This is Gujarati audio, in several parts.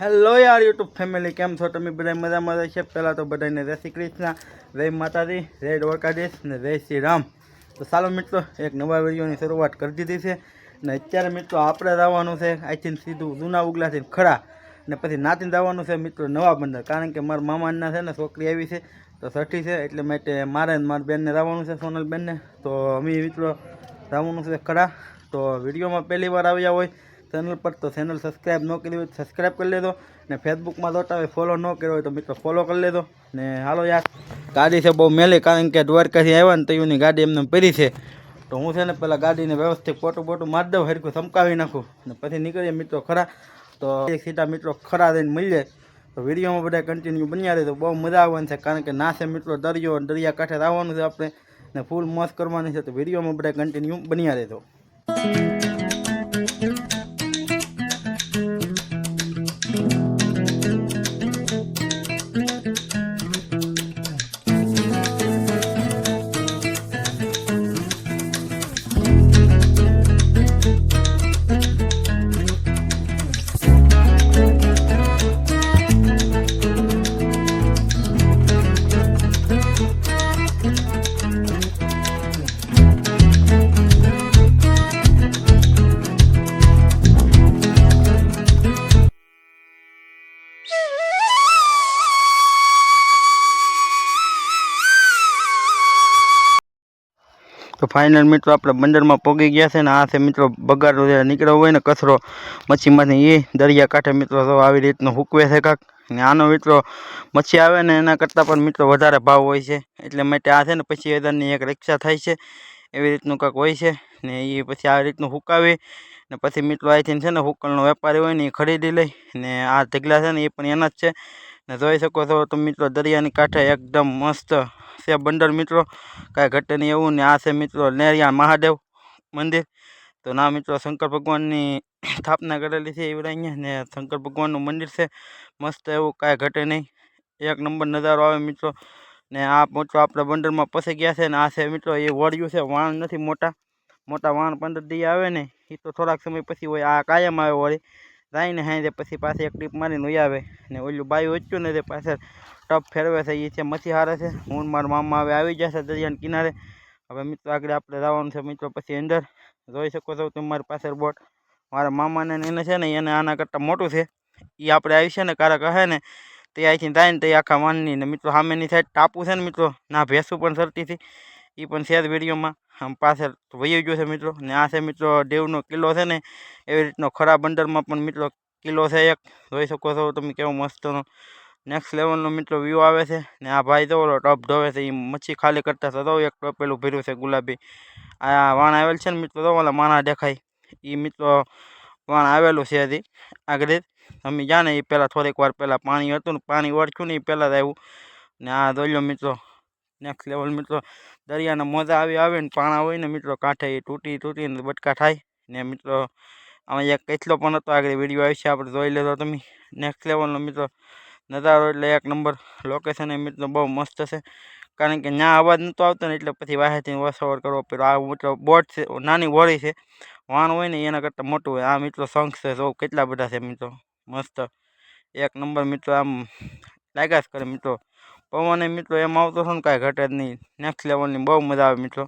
હેલો યાર, યુટ્યુબ ફેમિલી, કેમ છો? તમે બધા મજામાં છે? પહેલાં તો બધાને જય શ્રી કૃષ્ણ, જય માતાજી, જય દ્વારકાધીશ ને જય શ્રી રામ. તો ચાલો મિત્રો, એક નવા વિડીયોની શરૂઆત કરી દીધી છે ને અત્યારે મિત્રો આપણે જવાનું છે અહીંથી સીધું જૂના ઉગલાથી ખડા ને પછી નાતીને જવાનું છે મિત્રો નવા બંદર, કારણ કે મારા મામાના છે ને છોકરી આવી છે, તો છઠ્ઠી છે, એટલે માટે મારા મારી બેનને જવાનું છે સોનલ બેનને તો અમે મિત્રો જવાનું છે ખડા તો વિડીયોમાં પહેલી વાર આવ્યા હોય ચેનલ પર, તો ચેનલ સબસ્ક્રાઈબ ન કરી હોય તો સબસ્ક્રાઈબ કરી લેજો. ને ફેસબુકમાં જોતા હોય ફોલો ન કર્યો હોય તો મિત્રો ફોલો કરી લેજો. ને હાલો યાર, ગાડી છે બહુ મેલી, કારણ કે દ્વારકાથી આવ્યા ને તયુની ગાડી એમને પડી છે. તો હું છે ને પહેલાં ગાડીને વ્યવસ્થિત પોટું પોટું મારી દઉં, હરખું ચમકાવી નાખું. ને પછી નીકળીએ મિત્રો ખરા. તો એક સીધા મિત્રો ખરા થઈને મળીએ. તો વિડીયોમાં બધા કન્ટિન્યુ બન્યા રહે તો બહુ મજા આવવાની છે, કારણ કે ના છે મિત્રો દરિયો અને દરિયા કાંઠે આવવાનું છે આપણે. ને ફૂલ મોજ કરવાની છે, તો વિડીયોમાં બધા કન્ટિન્યુ બન્યા રહેતો તો ફાઇનલ મિત્રો આપણે બંદરમાં પગી ગયા છે ને આ છે મિત્રો બગાડો નીકળ્યો હોય ને કચરો મચ્છીમાંથી, એ દરિયા કાંઠે મિત્રો તો આવી રીતનું હૂકવે છે કાંક. ને આનો મિત્રો મચ્છી આવે ને એના કરતાં પણ મિત્રો વધારે ભાવ હોય છે. એટલે માટે આ છે ને પછી હજારની એક રિક્ષા થાય છે. એવી રીતનું કાંક હોય છે. ને એ પછી આ રીતનું હુકાવી. ને પછી મિત્રો અહીંથી છે ને હુકલનો વેપારી હોય ને એ ખરીદી લઈ ને આ ઢગલા છે ને એ પણ એના જ છે. ને જોઈ શકો છો તો મિત્રો દરિયાની કાંઠે એકદમ મસ્ત છે બંદર મિત્રો. કાંઈ ઘટે નહીં એવું ને આ છે મિત્રો નેરિયા મહાદેવ મંદિર. તો ના મિત્રો શંકર ભગવાનની સ્થાપના કરેલી છે એવી અહીંયા ને શંકર ભગવાનનું મંદિર છે. મસ્ત એવું કાંઈ ઘટે નહીં. એક નંબર નજારો આવે મિત્રો. ને આ મિત્રો આપણે બંદરમાં પસી ગયા છે ને આ છે મિત્રો એ વળ્યું છે, વાણ નથી મોટા. મોટા વાણ પંદર દી આવે ને એ તો થોડાક સમય પછી હોય આ કાયમ આવે વળી. જાય ને હાઈ પછી પાછી એક ટીપ મારીને ઉઈ આવે. ને ઓલું બાયું વચ્યું ને તે પાછળ ટપ ફેરવે છે એ છે મચી હારે છે. હું મારા મામા હવે આવી જશે દરિયાના કિનારે. હવે મિત્રો આગળ આપણે જવાનું છે, મિત્રો પછી અંદર. જોઈ શકો છો તમે મારી પાસે બોટ. મારા મામાને એને છે ને, એને આના કરતાં મોટું છે. એ આપણે આવી છે ને, કારક હે ને, તે અહીંથી જાય ને તે આખા માનની ને મિત્રો સામેની સાઈડ ટાપુ છે ને મિત્રો. ના ભેંસું પણ સરતી એ પણ છે જ વિડીયોમાં. આમ પાછળ વહી ગયો છે મિત્રો. ને આ છે મિત્રો દેવનો કિલ્લો છે ને, એવી રીતનો ખરા બંદરમાં પણ મિત્રો કિલ્લો છે એક. જોઈ શકો છો તમે કેવો મસ્તનો નેક્સ્ટ લેવલનો મિત્રો વ્યૂ આવે છે. ને આ ભાઈ તો ટપ ધોવે છે એ મચ્છી ખાલી કરતા હતા એક પેલું ભર્યું છે ગુલાબી. આ વાણ આવેલ છે ને મિત્રો તો ઓલા માણા દેખાય. એ મિત્રો વાણ આવેલું છે હજી આગળ. તમે જાણે એ પહેલાં થોડીક વાર પહેલાં પાણી હતું ને, પાણી ઓળખ્યું ને એ પહેલાં જ આવ્યું. ને આ દોલ્યો મિત્રો નેક્સ્ટ લેવલ મિત્રો, દરિયાના મોજા આવી આવે ને પાણા હોય ને મિત્રો, કાંઠે એ તૂટી તૂટીને બટકા થાય ને મિત્રો, આમાં એક કેટલો પણ હતો, આગળ વીડિયો આવી છે આપણે જોઈ લેતો તમે. નેક્સ્ટ લેવલનો મિત્રો, નજારો એટલે એક નંબર. લોકેશન એ મિત્રો બહુ મસ્ત છે. કારણ કે ત્યાં અવાજ નહોતો આવતો ને એટલે પછી વાહેથી વસવર કરવો પડ્યો. આ મિત્રો બોટ છે, નાની હોળી છે, વાણ હોય ને એના કરતાં મોટું હોય. આ મિત્રો શંખ છે જો કેટલા બધા છે મિત્રો. મસ્ત. એક નંબર મિત્રો આમ લાગ્યા કરે મિત્રો. પવન મિત્રો એમ આવતો હતો ને કાંઈ ઘટે જ નહીં. નેક્સ્ટ લેવલની બહુ મજા આવે મિત્રો.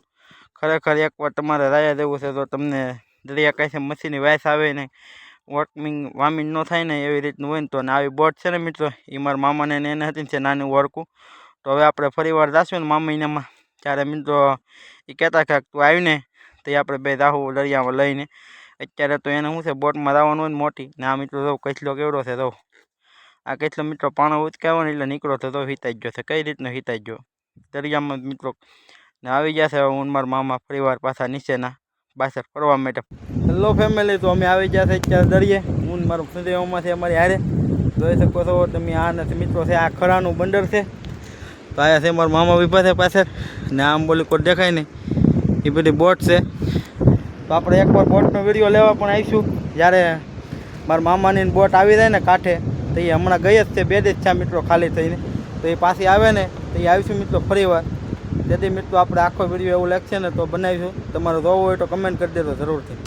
ખરેખર એકવાર તમારે રાયા દેવું છે તો તમને દરિયા કાંઠે મચ્છીની વાયસ આવે ને વોકમિંગ વામિંગ ન થાય ને એવી રીતનું હોય ને તો. આવી બોટ છે ને મિત્રો એ મારા મામાને એને હતી છે નાનું વળકું. તો હવે આપણે ફરી વાર જાશું ને મામીનામાં ત્યારે મિત્રો એ કહેતા કે તું આવીને તો એ આપણે બે રાહુ દરિયામાં લઈને. અત્યારે તો એને શું છે બોટમાં જવાનું હોય ને મોટી. ને આ મિત્રો જો કચલો કેવડો છે, તો આ કેટલો મિત્રો પાણો ઉચકાવ્યો ને એટલે નીકળો તો તો હિતાઈ ગયો છે. કઈ રીતનો હિતાઈ ગયો? દરિયામાં મિત્રો ને આવી ગયા છે. હું મારા મામા ફરીવાર પાછા નીચેના પાછળ ફરવા માટે. હેલો ફેમિલી તો અમે આવી ગયા છે અત્યારે દરિયે. હું મારું છે અમારી હારે. જોઈ શકો છો, તમે આ નથી મિત્રો, છે આ ખરાનું બંદર છે. તો આયા છે મારા મામા વિભા છે પાછળ. ને આમ બોલી કોઈ દેખાય નહીં. એ બધી બોટ છે. તો આપણે એકવાર બોટનો વીડિયો લેવા પણ આવીશું. જ્યારે મારા મામાની બોટ આવી જાય ને કાંઠે તો એ હમણાં ગઈ જ છે બે જ છે મિત્રો ખાલી થઈને. તો એ પાછી આવે ને તો એ આવીશું મિત્રો ફરીવાર તેથી મિત્રો આપણે આખો વીડિયો એવું લાગશે ને તો બનાવીશું. તમારે જોવો હોય તો કમેન્ટ કરી દેજો જરૂરથી.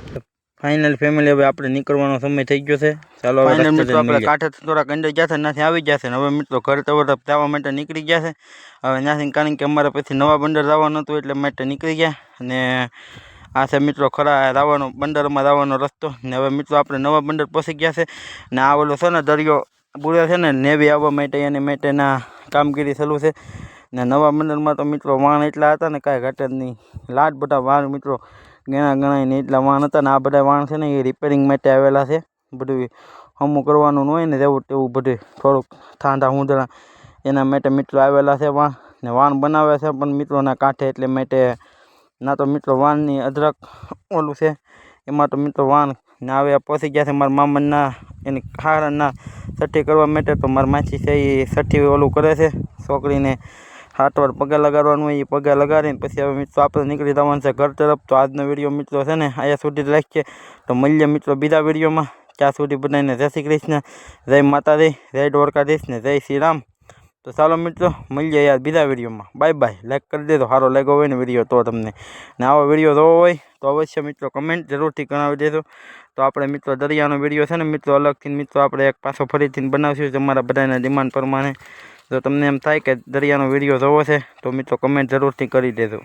ફાઇનલ ફેમિલી હવે આપણે નીકળવાનો સમય થઈ ગયો છે. ચાલો ફાઇનલ મિત્રો આપણે કાંઠે થોડાક અંદર ગયા છે ત્યાંથી આવી ગયા છે. ને હવે મિત્રો ઘર તરફ જવા માટે નીકળી ગયા છે. હવે ત્યાંથી કારણ કે અમારે પછી નવા બંદર જવાનું હતું એટલે માટે નીકળી ગયા. અને આ છે મિત્રો ખરા રાવાનો બંદરમાં રાવાનો રસ્તો. ને હવે મિત્રો આપણે નવા બંદર પહોંચી ગયા છે. ને આ ઓલો છે ને દરિયો પૂરો છે ને, નેવી આવવા માટે એની માટેના કામગીરી થયેલું છે. ને નવા મંડળમાં તો મિત્રો વાણ એટલા હતા ને, કાંઈ ઘટે જ નહીં. લાટ બધા વાણ મિત્રો ગણા ને એટલા વાણ હતા ને, આ બધા વાણ છે ને એ રિપેરિંગ માટે આવેલા છે. બધું હમું કરવાનું હોય ને તેવું તેવું બધું થોડુંક ઠાંડા ઊંધણા એના માટે મિત્રો આવેલા છે વાણ. ને વાણ બનાવે છે પણ મિત્રોના કાંઠે એટલે માટે ના તો મિત્રો વાણની અદરક ઓલું છે. એમાં તો મિત્રો વાણ ને આવે પહોંચી ગયા છે મારા મામાના એની હારના છઠ્ઠી કરવા માટે તો મારા માછી છે એ છઠ્ઠી ઓલું કરે છે. છોકરીને હાથ વાર પગે લગાડવાનું હોય એ પગે લગાડીને પછી હવે મિત્રો આપણે નીકળી જવાનું છે ઘર તરફ. તો આજનો વીડિયો મિત્રો છે ને અહીંયા સુધી રાખીએ. તો મળીએ મિત્રો બીજા વિડીયોમાં. ત્યાં સુધી બધાને જય શ્રી કૃષ્ણ, જય માતાજી, જય દ્વારકાધીશ ને જય શ્રી રામ. તો ચાલો મિત્રો, મળીએ યાર બીજા વિડીયોમાં. બાય બાય લાઈક કરી દેજો. સારો લાગ્યો હોય ને વીડિયો તો તમને. ને આવો વીડિયો જોવો હોય, તો અવશ્ય મિત્રો કમેન્ટ જરૂરથી કરાવી દેજો. તો આપણે મિત્રો દરિયાનો વીડિયો છે ને, મિત્રો અલગથી મિત્રો આપણે એક પાછો ફરીથી બનાવશું તમારા બધાના ડિમાન્ડ પ્રમાણે. જો તમને એમ થાય કે દરિયાનો વીડિયો જોવો છે, તો મિત્રો કમેન્ટ જરૂરથી કરી દેજો.